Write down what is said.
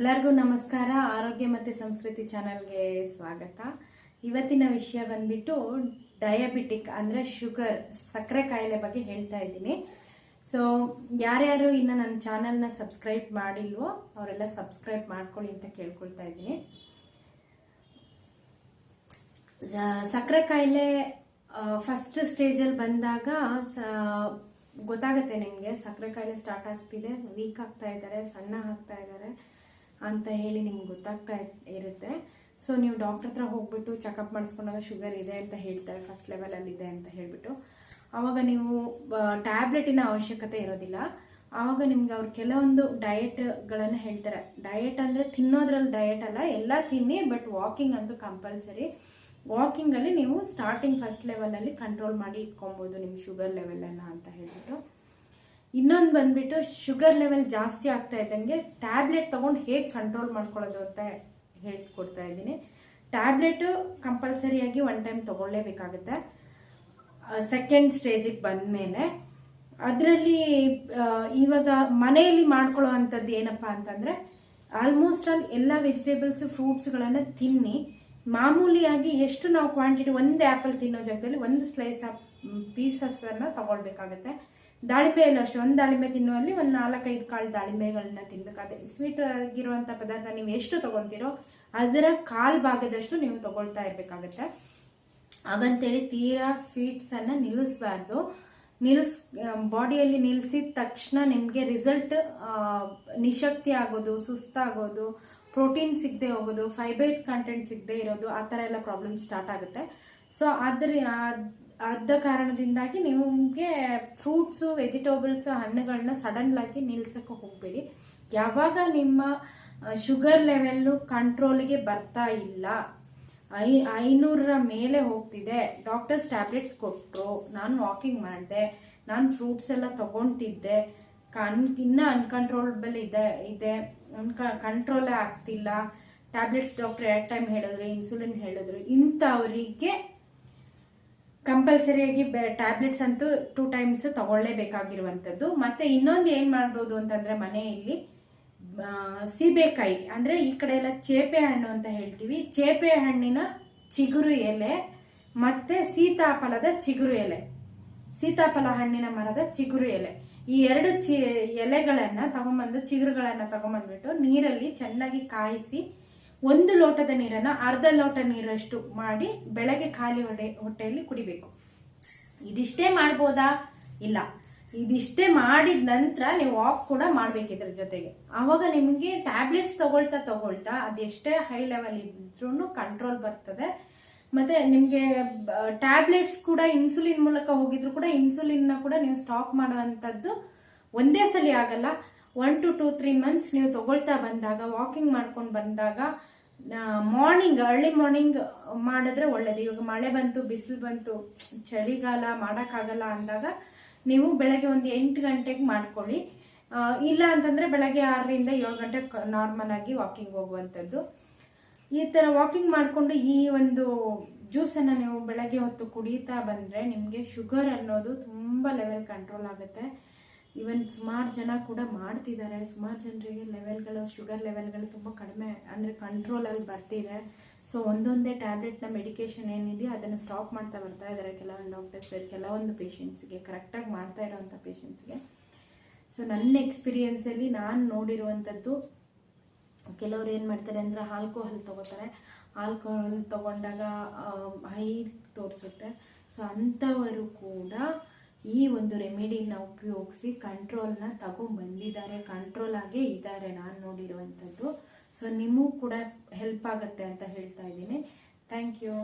ಎಲ್ಲರಿಗೂ ನಮಸ್ಕಾರ. ಆರೋಗ್ಯ ಮತ್ತು ಸಂಸ್ಕೃತಿ ಚಾನಲ್ಗೆ ಸ್ವಾಗತ. ಇವತ್ತಿನ ವಿಷಯ ಬಂದ್ಬಿಟ್ಟು ಡಯಾಬಿಟಿಕ್ ಅಂದರೆ ಶುಗರ್, ಸಕ್ಕರೆ ಕಾಯಿಲೆ ಬಗ್ಗೆ ಹೇಳ್ತಾ ಇದ್ದೀನಿ. ಸೊ ಯಾರ್ಯಾರು ಇನ್ನು ನನ್ನ ಚಾನಲ್ನ ಸಬ್ಸ್ಕ್ರೈಬ್ ಮಾಡಿಲ್ವೋ, ಅವರೆಲ್ಲ ಸಬ್ಸ್ಕ್ರೈಬ್ ಮಾಡ್ಕೊಳ್ಳಿ ಅಂತ ಕೇಳ್ಕೊಳ್ತಾ ಇದ್ದೀನಿ. ಸಕ್ಕರೆ ಕಾಯಿಲೆ ಫಸ್ಟ್ ಸ್ಟೇಜಲ್ಲಿ ಬಂದಾಗ ಗೊತ್ತಾಗುತ್ತೆ ನಿಮಗೆ. ಸಕ್ಕರೆ ಕಾಯಿಲೆ ಸ್ಟಾರ್ಟ್ ಆಗ್ತಿದೆ ವೀಕ್ ಆಗ್ತಾ ಇದ್ದಾರೆ, ಸಣ್ಣ ಆಗ್ತಾ ಇದ್ದಾರೆ. ಅಂತ ಹೇಳಿ ನಿಮ್ಗೆ ಗೊತ್ತಾಗ್ತಾ ಇರ್- ಇರುತ್ತೆ. ಸೊ ನೀವು ಡಾಕ್ಟ್ರ್ ಹತ್ರ ಹೋಗ್ಬಿಟ್ಟು ಚೆಕಪ್ ಮಾಡಿಸ್ಕೊಂಡಾಗ ಶುಗರ್ ಇದೆ ಅಂತ ಹೇಳ್ತಾರೆ ಫಸ್ಟ್ ಲೆವೆಲಲ್ಲಿ ಇದೆ ಅಂತ ಹೇಳಿಬಿಟ್ಟು. ಆವಾಗ ನೀವು ಟ್ಯಾಬ್ಲೆಟಿನ ಅವಶ್ಯಕತೆ ಇರೋದಿಲ್ಲ. ಆವಾಗ ನಿಮ್ಗೆ ಅವ್ರು ಕೆಲವೊಂದು ಡಯೆಟ್ಗಳನ್ನು ಹೇಳ್ತಾರೆ. ಡಯಟ್ ಅಂದರೆ ತಿನ್ನೋದ್ರಲ್ಲಿ ಡಯಟ್ ಅಲ್ಲ, ಎಲ್ಲ ತಿನ್ನಿ ಬಟ್ ವಾಕಿಂಗ್ ಅಂತೂ ಕಂಪಲ್ಸರಿ ವಾಕಿಂಗಲ್ಲಿ ನೀವು ಸ್ಟಾರ್ಟಿಂಗ್ ಫಸ್ಟ್ ಲೆವೆಲಲ್ಲಿ ಕಂಟ್ರೋಲ್ ಮಾಡಿ ಇಟ್ಕೊಬೋದು ನಿಮ್ಮ ಶುಗರ್ ಲೆವೆಲನ್ನು ಅಂತ ಹೇಳ್ಬಿಟ್ಟು. ಇನ್ನೊಂದು ಬಂದ್ಬಿಟ್ಟು ಶುಗರ್ ಲೆವೆಲ್ ಜಾಸ್ತಿ ಆಗ್ತಾ ಇದ್ದಂಗೆ ಟ್ಯಾಬ್ಲೆಟ್ ತೊಗೊಂಡು ಹೇಗೆ ಕಂಟ್ರೋಲ್ ಮಾಡ್ಕೊಳ್ಳೋದು ಅಂತ ಹೇಳ್ಕೊಡ್ತಾ ಇದ್ದೀನಿ. ಟ್ಯಾಬ್ಲೆಟು ಕಂಪಲ್ಸರಿಯಾಗಿ ಒನ್ ಟೈಮ್ ತೊಗೊಳ್ಳೇಬೇಕಾಗುತ್ತೆ. ಸೆಕೆಂಡ್ ಸ್ಟೇಜಿಗೆ ಬಂದಮೇಲೆ ಅದರಲ್ಲಿ ಇವಾಗ ಮನೆಯಲ್ಲಿ ಮಾಡ್ಕೊಳ್ಳೋ ಅಂಥದ್ದು ಏನಪ್ಪ ಅಂತಂದರೆ ಆಲ್ಮೋಸ್ಟ್ ಆಲ್ ಎಲ್ಲ ವೆಜಿಟೇಬಲ್ಸ್ ಫ್ರೂಟ್ಸ್ಗಳನ್ನು ತಿನ್ನಿ. ಮಾಮೂಲಿಯಾಗಿ ಎಷ್ಟು ನಾವು ಕ್ವಾಂಟಿಟಿ ಒಂದು ಆ್ಯಪಲ್ ತಿನ್ನೋ ಜಾಗದಲ್ಲಿ ಒಂದು ಸ್ಲೈಸ್ ಆಫ್ ಪೀಸಸ್ಸನ್ನು ತಗೊಳ್ಬೇಕಾಗತ್ತೆ. ದಾಳಿಂಬೆಯಲ್ಲೂ ಅಷ್ಟೇ, ಒಂದು ದಾಳಿಂಬೆ ತಿನ್ನುವಲ್ಲಿ ಒಂದು ನಾಲ್ಕೈದು ಕಾಳು ದಾಳಿಂಬೆಗಳನ್ನ ತಿನ್ಬೇಕಾದ್ರೆ ಸ್ವೀಟ್ ಆಗಿರುವಂಥ ಪದಾರ್ಥ ನೀವು ಎಷ್ಟು ತಗೊತೀರೋ ಅದರ ಕಾಲು ಭಾಗದಷ್ಟು ನೀವು ತಗೊಳ್ತಾ ಇರಬೇಕಾಗತ್ತೆ. ಹಾಗಂತೇಳಿ ತೀರಾ ಸ್ವೀಟ್ಸನ್ನು ನಿಲ್ಲಿಸಬಾರ್ದು. ನಿಲ್ಸ್, ಬಾಡಿಯಲ್ಲಿ ನಿಲ್ಲಿಸಿದ ತಕ್ಷಣ ನಿಮಗೆ ರಿಸಲ್ಟ್ ನಿಶಕ್ತಿ ಆಗೋದು ಸುಸ್ತಾಗೋದು ಪ್ರೋಟೀನ್ ಸಿಗದೆ ಹೋಗೋದು ಫೈಬರ್ ಕಂಟೆಂಟ್ ಸಿಗದೆ ಇರೋದು, ಆ ಥರ ಎಲ್ಲ ಪ್ರಾಬ್ಲಮ್ ಸ್ಟಾರ್ಟ್ ಆಗುತ್ತೆ. ಸೊ ಅದ್ರ ಅದ ಕಾರಣದಿಂದಾಗಿ ನಿಮಗೆ ಫ್ರೂಟ್ಸು ವೆಜಿಟೇಬಲ್ಸ್ ಹಣ್ಣುಗಳನ್ನ ಸಡನ್ಲಾಗಿ ನಿಲ್ಸೋಕ್ಕೆ ಹೋಗಬೇಡಿ. ಯಾವಾಗ ನಿಮ್ಮ ಶುಗರ್ ಲೆವೆಲ್ಲು ಕಂಟ್ರೋಲಿಗೆ ಬರ್ತಾ ಇಲ್ಲ, ಐ ಐನೂರರ ಮೇಲೆ ಹೋಗ್ತಿದೆ. ಡಾಕ್ಟರ್ಸ್ ಟ್ಯಾಬ್ಲೆಟ್ಸ್ ಕೊಟ್ಟರು ನಾನು ವಾಕಿಂಗ್ ಮಾಡಿದೆ, ನಾನು ಫ್ರೂಟ್ಸ್ ಎಲ್ಲ ತಗೊತಿದ್ದೆ, ಕನ್, ಇನ್ನೂ ಅನ್ಕಂಟ್ರೋಲಬಲ್ ಇದೆ ಇದೆ ಅನ್ಕ ಕಂಟ್ರೋಲೇ ಆಗ್ತಿಲ್ಲ. ಟ್ಯಾಬ್ಲೆಟ್ಸ್ ಡಾಕ್ಟರ್ ಎರಡು ಟೈಮ್ ಹೇಳಿದ್ರು ಇನ್ಸುಲಿನ್ ಹೇಳಿದ್ರು, ಇಂಥವರಿಗೆ ಕಂಪಲ್ಸರಿಯಾಗಿ ಟ್ಯಾಬ್ಲೆಟ್ಸ್ ಅಂತೂ ಟೂ ಟೈಮ್ಸ್ ತಗೊಳ್ಳೇಬೇಕಾಗಿರುವಂಥದ್ದು. ಮತ್ತೆ ಇನ್ನೊಂದು ಏನು ಮಾಡ್ಬೋದು ಅಂತಂದರೆ ಮನೆಯಲ್ಲಿ ಸೀಬೆಕಾಯಿ, ಅಂದರೆ ಈ ಕಡೆ ಎಲ್ಲ ಚೇಪೆ ಹಣ್ಣು ಅಂತ ಹೇಳ್ತೀವಿ. ಚೇಪೆ ಹಣ್ಣಿನ ಚಿಗುರು ಎಲೆ, ಮತ್ತು ಸೀತಾಫಲದ ಚಿಗುರು ಎಲೆ. ಸೀತಾಫಲ ಹಣ್ಣಿನ ಮರದ ಚಿಗುರು ಎಲೆ. ಈ ಎರಡು ಚಿ, ಎಲೆಗಳನ್ನು ತಗೊಂಬಂದು ಚಿಗುರುಗಳನ್ನು ತಗೊಂಬಂದ್ಬಿಟ್ಟು ನೀರಲ್ಲಿ ಚೆನ್ನಾಗಿ ಕಾಯಿಸಿ ಒಂದು ಲೋಟದ ನೀರನ್ನ ಅರ್ಧ ಲೋಟ ನೀರಷ್ಟು ಮಾಡಿ ಬೆಳಗ್ಗೆ ಖಾಲಿ ಹೊಡೆ ಹೊಟ್ಟೆಯಲ್ಲಿ ಕುಡಿಬೇಕು. ಇದಿಷ್ಟೇ ಮಾಡ್ಬೋದಾ? ಇಲ್ಲ. ಇದಿಷ್ಟೇ ಮಾಡಿದ ನಂತರ ನೀವು ವಾಕ್ ಕೂಡ ಮಾಡ್ಬೇಕು ಇದ್ರ ಜೊತೆಗೆ. ಆವಾಗ ನಿಮಗೆ ಟ್ಯಾಬ್ಲೆಟ್ಸ್ ತಗೊಳ್ತಾ ತಗೊಳ್ತಾ ಅದೆಷ್ಟೇ ಹೈ ಲೆವೆಲ್ ಇದ್ರೂ ಕಂಟ್ರೋಲ್ ಬರ್ತದೆ. ಮತ್ತೆ ನಿಮಗೆ ಟ್ಯಾಬ್ಲೆಟ್ಸ್ ಕೂಡ ಇನ್ಸುಲಿನ್ ಮೂಲಕ ಹೋಗಿದ್ರು ಕೂಡ ಇನ್ಸುಲಿನ್ನ ಕೂಡ ನೀವು ಸ್ಟಾಪ್ ಮಾಡುವಂಥದ್ದು ಒಂದೇ ಸಲ ಆಗಲ್ಲ. One to two three months ನೀವು ತಗೊಳ್ತಾ ಬಂದಾಗ ವಾಕಿಂಗ್ ಮಾಡ್ಕೊಂಡು ಬಂದಾಗ ಮಾರ್ನಿಂಗ್ ಅರ್ಲಿ ಮಾರ್ನಿಂಗ್ ಮಾಡಿದ್ರೆ ಒಳ್ಳೇದು. ಇವಾಗ ಮಳೆ ಬಂತು, ಬಿಸಿಲು ಬಂತು, ಚಳಿಗಾಲ ಮಾಡೋಕ್ಕಾಗಲ್ಲ ಅಂದಾಗ ನೀವು ಬೆಳಗ್ಗೆ ಒಂದು ಎಂಟು ಗಂಟೆಗೆ ಮಾಡ್ಕೊಳ್ಳಿ. ಇಲ್ಲ ಅಂತಂದರೆ ಬೆಳಗ್ಗೆ ಆರರಿಂದ ಏಳು ಗಂಟೆ ನಾರ್ಮಲ್ ಆಗಿ ವಾಕಿಂಗ್ ಹೋಗುವಂಥದ್ದು. ಈ ಥರ ವಾಕಿಂಗ್ ಮಾಡಿಕೊಂಡು ಈ ಒಂದು ಜ್ಯೂಸನ್ನು ನೀವು ಬೆಳಗ್ಗೆ ಹೊತ್ತು ಕುಡಿತಾ ಬಂದರೆ ನಿಮಗೆ ಶುಗರ್ ಅನ್ನೋದು ತುಂಬ ಲೆವೆಲ್ ಕಂಟ್ರೋಲ್ ಆಗುತ್ತೆ. ಇವನ್ ಸುಮಾರು ಜನ ಕೂಡ ಮಾಡ್ತಿದ್ದಾರೆ ಸುಮಾರು ಜನರಿಗೆ ಲೆವೆಲ್ಗಳು ಶುಗರ್ ಲೆವೆಲ್ಗಳು ತುಂಬ ಕಡಿಮೆ, ಅಂದರೆ ಕಂಟ್ರೋಲಲ್ಲಿ ಬರ್ತಿದೆ. ಸೊ ಒಂದೊಂದೇ ಟ್ಯಾಬ್ಲೆಟ್ನ ಮೆಡಿಕೇಶನ್ ಏನಿದೆಯೋ ಅದನ್ನು ಸ್ಟಾಪ್ ಮಾಡ್ತಾ ಬರ್ತಾ ಇದ್ದಾರೆ ಕೆಲವೊಂದು ಡಾಕ್ಟರ್ಸ್ ಕೆಲವೊಂದು ಪೇಷಂಟ್ಸ್ಗೆ ಕರೆಕ್ಟಾಗಿ ಮಾಡ್ತಾ ಇರೋವಂಥ ಪೇಷಂಟ್ಸ್ಗೆ ಸೊ ನನ್ನ ಎಕ್ಸ್ಪೀರಿಯೆನ್ಸಲ್ಲಿ ನಾನು ನೋಡಿರುವಂಥದ್ದು, ಕೆಲವ್ರು ಏನು ಮಾಡ್ತಾರೆ ಅಂದರೆ ಆಲ್ಕೋಹಾಲ್ ತಗೋತಾರೆ. ಆಲ್ಕೋಹಾಲ್ ತಗೊಂಡಾಗ ಹೈ ತೋರಿಸುತ್ತೆ. ಸೊ ಅಂಥವರು ಕೂಡ ಈ ಒಂದು ರೆಮಿಡಿನ ಉಪಯೋಗಿಸಿ ಕಂಟ್ರೋಲ್ನ ತಗೊಂಡ್ಬಂದಿದ್ದಾರೆ. ಕಂಟ್ರೋಲ್ ಆಗೇ ಇದ್ದಾರೆ ನಾನು ನೋಡಿರುವಂಥದ್ದು ಸೊ ನಿಮಗೂ ಕೂಡ ಹೆಲ್ಪ್ ಆಗುತ್ತೆ ಅಂತ ಹೇಳ್ತಾ ಇದ್ದೀನಿ. Thank you